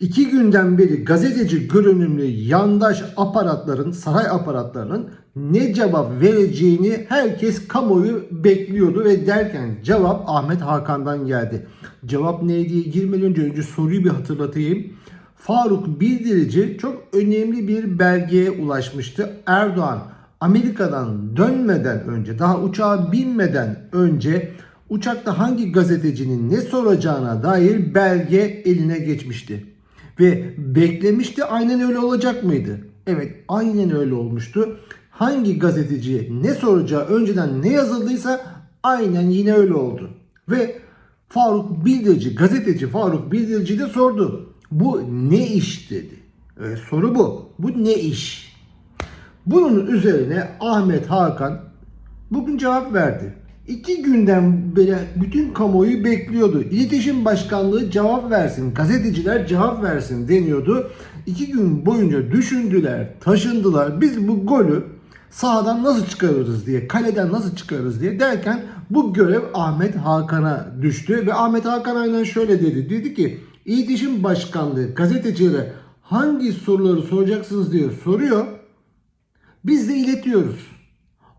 İki günden beri gazeteci görünümlü yandaş aparatların, saray aparatlarının ne cevap vereceğini herkes kamuoyu bekliyordu ve derken cevap Ahmet Hakan'dan geldi. Cevap ne diye girmeden önce, önce soruyu bir hatırlatayım. Faruk Bildirici çok önemli bir belgeye ulaşmıştı. Erdoğan Amerika'dan dönmeden önce, daha uçağa binmeden önce uçakta hangi gazetecinin ne soracağına dair belge eline geçmişti. Ve beklemişti aynen öyle olacak mıydı? Evet aynen öyle olmuştu. Hangi gazeteciye ne soracağı önceden ne yazıldıysa aynen yine öyle oldu. Ve Faruk Bildirici, gazeteci Faruk Bildirici de sordu. Bu ne iş dedi. Evet, soru bu. Bu ne iş? Bunun üzerine Ahmet Hakan bugün cevap verdi. İki günden beri bütün kamuoyu bekliyordu. İletişim Başkanlığı cevap versin, gazeteciler cevap versin deniyordu. İki gün boyunca düşündüler, taşındılar. Biz bu golü sahadan nasıl çıkarırız diye, kaleden nasıl çıkarırız diye derken bu görev Ahmet Hakan'a düştü. Ve Ahmet Hakan aynen şöyle dedi. Dedi ki İletişim Başkanlığı gazetecilere hangi soruları soracaksınız diye soruyor. Biz de iletiyoruz.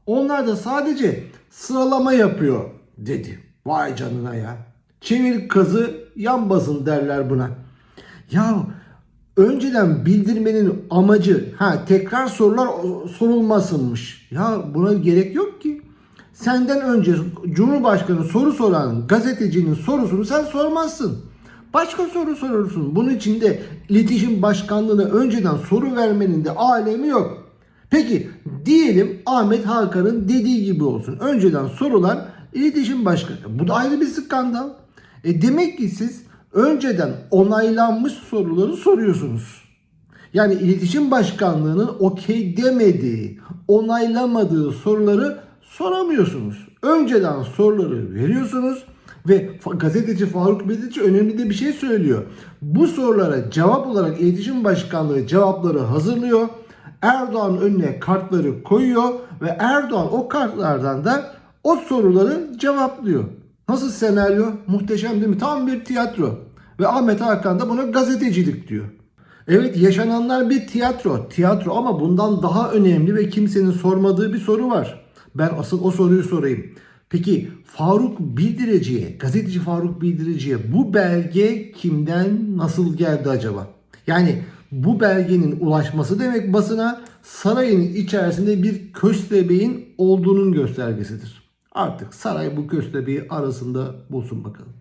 Onlar da sadece sıralama yapıyor dedi. Vay canına ya. Çevir kazı yan basın derler buna. Ya önceden bildirmenin amacı ha tekrar sorular sorulmasınmış. Ya buna gerek yok ki. Senden önce Cumhurbaşkanı soru soran gazetecinin sorusunu sen sormazsın. Başka soru sorursun. Bunun için de iletişim başkanlığına önceden soru vermenin de alemi yok. Peki diyelim Ahmet Hakan'ın dediği gibi olsun. Önceden sorulan iletişim başkanı. Bu da ayrı bir skandal. E demek ki siz önceden onaylanmış soruları soruyorsunuz. Yani iletişim başkanlığının okey demediği, onaylamadığı soruları soramıyorsunuz. Önceden soruları veriyorsunuz ve gazeteci Faruk Bedici önemli de bir şey söylüyor. Bu sorulara cevap olarak iletişim başkanlığı cevapları hazırlıyor. Erdoğan önüne kartları koyuyor ve Erdoğan o kartlardan da o soruları cevaplıyor. Nasıl senaryo? Muhteşem değil mi? Tam bir tiyatro. Ve Ahmet Hakan da buna gazetecilik diyor. Evet yaşananlar bir tiyatro. Tiyatro ama bundan daha önemli ve kimsenin sormadığı bir soru var. Ben asıl o soruyu sorayım. Peki Faruk Bildirici'ye, gazeteci Faruk Bildirici'ye bu belge kimden nasıl geldi acaba? Yani bu belgenin ulaşması demek basına sarayın içerisinde bir köstebeğin olduğunun göstergesidir. Artık saray bu köstebeği arasında bulsun bakalım.